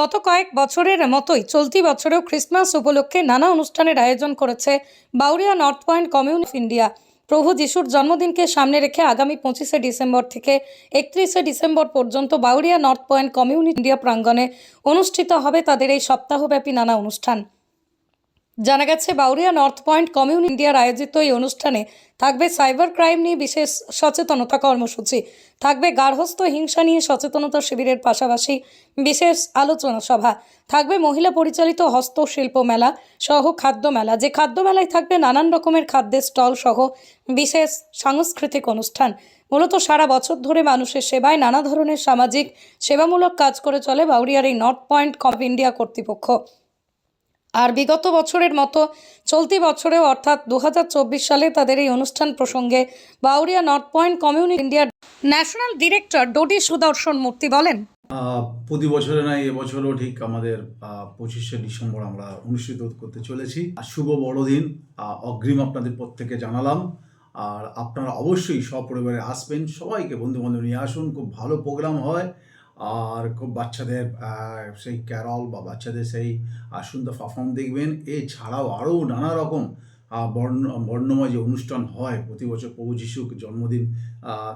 গত কয়েক বছরের মতোই চলতি বছরেও ক্রিসমাস উপলক্ষে নানা অনুষ্ঠানের আয়োজন করেছে Bauria north point community of India. প্রভু যিশুর জন্মদিনকে সামনে রেখে আগামী পঁচিশে ডিসেম্বর থেকে একত্রিশে ডিসেম্বর পর্যন্ত Bauria north point community India প্রাঙ্গণে অনুষ্ঠিত হবে তাদের এই সপ্তাহব্যাপী নানা অনুষ্ঠান। জানা গেছে, বাউরিয়া নর্থ পয়েন্ট কমিউন ইন্ডিয়ার আয়োজিত এই অনুষ্ঠানে থাকবে সাইবার ক্রাইম নিয়ে বিশেষ সচেতনতা কর্মসূচি, থাকবে গার্হস্থ্য হিংসা নিয়ে সচেতনতা শিবিরের পাশাপাশি বিশেষ আলোচনা সভা, থাকবে মহিলা পরিচালিত হস্তশিল্প মেলা সহ খাদ্য মেলা। যে খাদ্য মেলায় থাকবে নানান রকমের খাদ্যের স্টল সহ বিশেষ সাংস্কৃতিক অনুষ্ঠান। মূলত সারা বছর ধরে মানুষের সেবায় নানা ধরনের সামাজিক সেবামূলক কাজ করে চলে বাউরিয়ার এই নর্থ পয়েন্ট কম ইন্ডিয়া কর্তৃপক্ষ। আর বিগত বছরের মতো চলতি বছরেও অর্থাৎ দু হাজার চব্বিশ সালে তাদের এই অনুষ্ঠান প্রসঙ্গে বাউরিয়া নর্থ পয়েন্ট কমিউনিটি ইন্ডিয়ার ন্যাশনাল ডিরেক্টর ডোডি সুদর্শন মূর্তি বলেন। প্রতি বছরে নয় এবছরও ঠিক আমাদের পঁচিশে ডিসেম্বর আমরা অনুষ্ঠিত করতে চলেছি। আর শুভ বড়দিন অগ্রিম আপনাদের প্রত্যেকে জানালাম। আর আপনারা অবশ্যই সপরিবারে আসবেন, সবাইকে বন্ধু বান্ধব নিয়ে আসুন, খুব ভালো প্রোগ্রাম হয়। আর খুব বাচ্চাদের সেই ক্যারল বা বাচ্চাদের সেই সুন্দর পারফর্ম দেখবেন। এছাড়াও আরও নানা রকম বর্ণ, বর্ণময় যে অনুষ্ঠান হয় প্রতি বছর প্রভু যিশুর জন্মদিন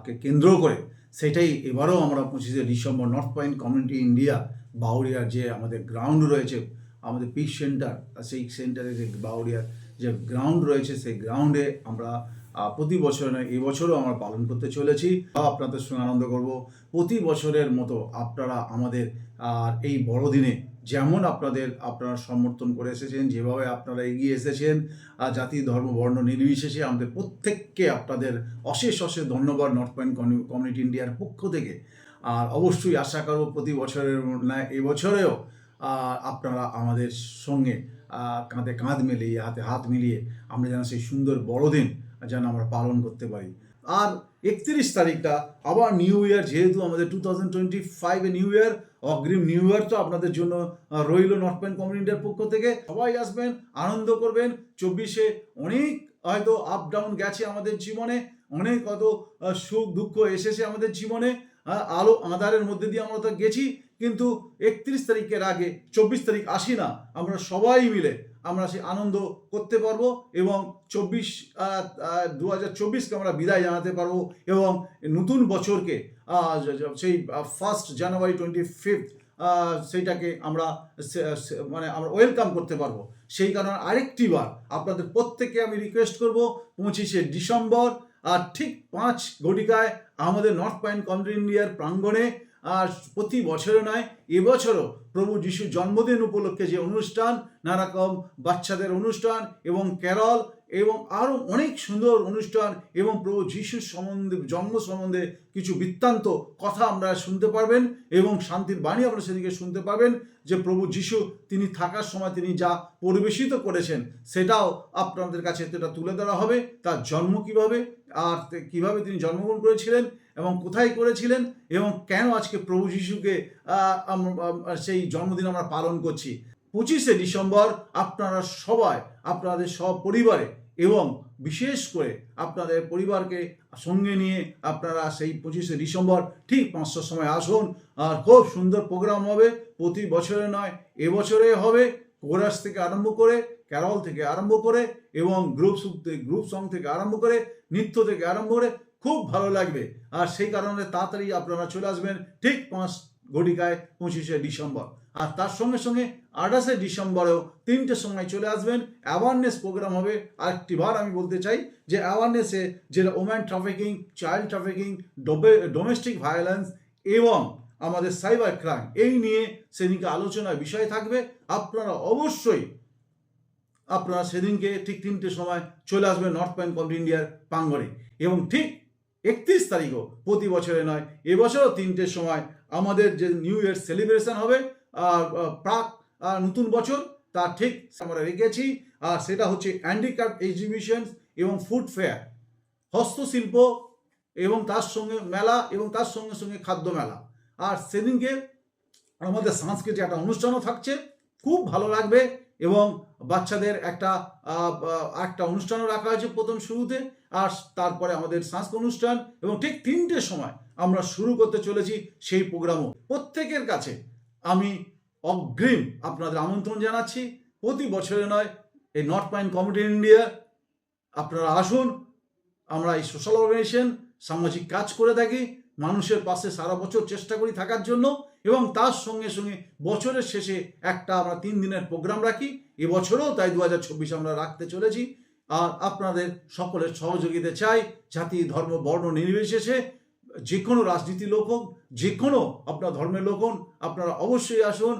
কে কেন্দ্র করে, সেটাই এবারও আমরা পঁচিশে December north point community India বাউরিয়ার যে আমাদের গ্রাউন্ড রয়েছে, আমাদের পিস সেন্টার সেই সেন্টারে যে বাউরিয়ার যে গ্রাউন্ড রয়েছে, সেই গ্রাউন্ডে আমরা প্রতি বছর নয় এবছরও আমরা পালন করতে চলেছি। আপনাদের সঙ্গে আনন্দ করব। প্রতি বছরের মতো আপনারা আমাদের, আর এই বড়দিনে যেমন আপনাদের, আপনারা সমর্থন করে এসেছেন, যেভাবে আপনারা এগিয়ে এসেছেন, আর জাতি, ধর্ম, বর্ণ নির্বিশেষে আমাদের প্রত্যেককে আপনাদের অশেষ অশেষ ধন্যবাদ নর্থ পয়েন্ট কমিউনিটি ইন্ডিয়ার পক্ষ থেকে। আর অবশ্যই আশা করব প্রতি বছরের ন্যায় এবছরেও আপনারা আমাদের সঙ্গে কাঁধে কাঁধ মিলিয়ে, হাতে হাত মিলিয়ে আমরা যেন সেই সুন্দর বড়দিন যেন আমরা পালন করতে পারি। আর একত্রিশ তারিখটা আবার নিউ ইয়ার যেহেতু আমাদের টু থাউজেন্ড টোয়েন্টি ফাইভে নিউ ইয়ার অগ্রিম নিউ ইয়ার তো আপনাদের জন্য রইল নর্থ পয়েন্ট কমিউনিটির পক্ষ থেকে। সবাই আসবেন, আনন্দ করবেন। চব্বিশে অনেক হয়তো আপ ডাউন গেছে আমাদের জীবনে, অনেক হয়তো সুখ দুঃখ এসেছে আমাদের জীবনে। আলো আঁধারের মধ্যে দিয়ে আমরা তো গেছি, কিন্তু একত্রিশ তারিখের আগে, চব্বিশ তারিখ আসি না, আমরা সবাই মিলে আমরা সেই আনন্দ করতে পারব এবং চব্বিশ দু হাজার চব্বিশকে আমরা বিদায় জানাতে পারব এবং নতুন বছরকে সেই ফার্স্ট জানুয়ারি টোয়েন্টি ফিফথ সেইটাকে আমরা মানে আমরা ওয়েলকাম করতে পারব। সেই কারণে আরেকটি বার আপনাদের প্রত্যেককে আমি রিকোয়েস্ট করব, পঁচিশে ডিসেম্বর আর ঠিক পাঁচ ঘটিকায় আমাদের নর্থ পয়েন্ট কন্ট্রি ইন্ডিয়ার প্রাঙ্গণে আর প্রতি বছরে নয়, এবছরও প্রভু যিশুর জন্মদিন উপলক্ষে যে অনুষ্ঠান, নানা রকম বাচ্চাদের অনুষ্ঠান এবং ক্যারল এবং আরও অনেক সুন্দর অনুষ্ঠান এবং প্রভু যিশুর সম্বন্ধে, জন্ম সম্বন্ধে কিছু বৃত্তান্ত কথা আমরা শুনতে পারবেন এবং শান্তির বাণী আপনারা সেদিকে শুনতে পাবেন যে প্রভু যিশু তিনি থাকার সময় তিনি যা পরিবেশিত করেছেন সেটাও আপনাদের কাছে সেটা তুলে ধরা হবে। তার জন্ম কীভাবে, আর কীভাবে তিনি জন্মগ্রহণ করেছিলেন এবং কোথায় করেছিলেন এবং কেন আজকে প্রভু যিশুকে সেই জন্মদিন আমরা পালন করছি। পঁচিশে ডিসেম্বর আপনারা সবাই, আপনাদের সব পরিবারে এবং বিশেষ করে আপনাদের পরিবারকে সঙ্গে নিয়ে আপনারা সেই পঁচিশে ডিসেম্বর ঠিক পাঁচটার সময় আসুন। আর খুব সুন্দর প্রোগ্রাম হবে, প্রতি বছরে নয় এবছরে হবে। কোরাস থেকে আরম্ভ করে, ক্যারল থেকে আরম্ভ করে এবং গ্রুপ গ্রুপ সং থেকে আরম্ভ করে, নৃত্য থেকে আরম্ভ করে, খুব ভালো লাগবে। আর সেই কারণে তাড়াতাড়ি আপনারা চলে আসবেন ঠিক পাঁচ ঘটিকায় পঁচিশে ডিসেম্বর। আর তার সঙ্গে সঙ্গে আঠাশে ডিসেম্বরেও তিনটের সময় চলে আসবেন। অ্যাওয়ারনেস প্রোগ্রাম হবে। আরেকটি বার আমি বলতে চাই যে অ্যাওয়ারনেসে যেটা woman trafficking child trafficking domestic violence এবং আমাদের সাইবার ক্রাইম এই নিয়ে সেদিনকে আলোচনার বিষয় থাকবে। আপনারা অবশ্যই, আপনারা সেদিনকে ঠিক তিনটে সময় চলে আসবেন নর্থ পয়েন্ট কমিটি ইন্ডিয়ার প্রাঙ্গণে। এবং ঠিক একত্রিশ তারিখও প্রতি বছরে নয়। এবছরও তিনটের সময় আমাদের যে নিউ ইয়ার সেলিব্রেশন হবে, আর প্রাক নতুন বছর তা ঠিক আমরা রেখেছি, আর সেটা হচ্ছে হ্যান্ডিক্রাফট এক্সিবিশন এবং ফুড ফেয়ার হস্তশিল্প এবং তার সঙ্গে মেলা এবং তার সঙ্গে সঙ্গে খাদ্য মেলা। আর সেদিনকে আমাদের সাংস্কৃতিক একটা অনুষ্ঠানও থাকছে, খুব ভালো লাগবে। এবং বাচ্চাদের একটা একটা অনুষ্ঠানও রাখা হয়েছে প্রথম শুরুতে, আর তারপরে আমাদের সাংস্কৃতিক অনুষ্ঠান, এবং ঠিক তিনটের সময় আমরা শুরু করতে চলেছি সেই প্রোগ্রামও। প্রত্যেকের কাছে আমি অগ্রিম আপনাদের আমন্ত্রণ জানাচ্ছি, প্রতি বছরে নয়, এই নর্থ পয়েন্ট কমিটি ইন্ডিয়া আপনারা আসুন, আমরা এই সোশ্যাল অর্গানাইজেশন সামাজিক কাজ করে থাকি মানুষের পাশে সারা বছর চেষ্টা করি থাকার জন্য এবং তার সঙ্গে সঙ্গে বছরের শেষে একটা আমরা তিন দিনের প্রোগ্রাম রাখি। এবছরও তাই দু হাজার চব্বিশ আমরা রাখতে চলেছি। আর আপনাদের সকলের সহযোগিতা চাই। জাতি, ধর্ম, বর্ণ নির্বিশেষে যে কোনো রাজনীতি লোক হোক, যে কোনো আপনার ধর্মের লোক আপনারা অবশ্যই আসুন।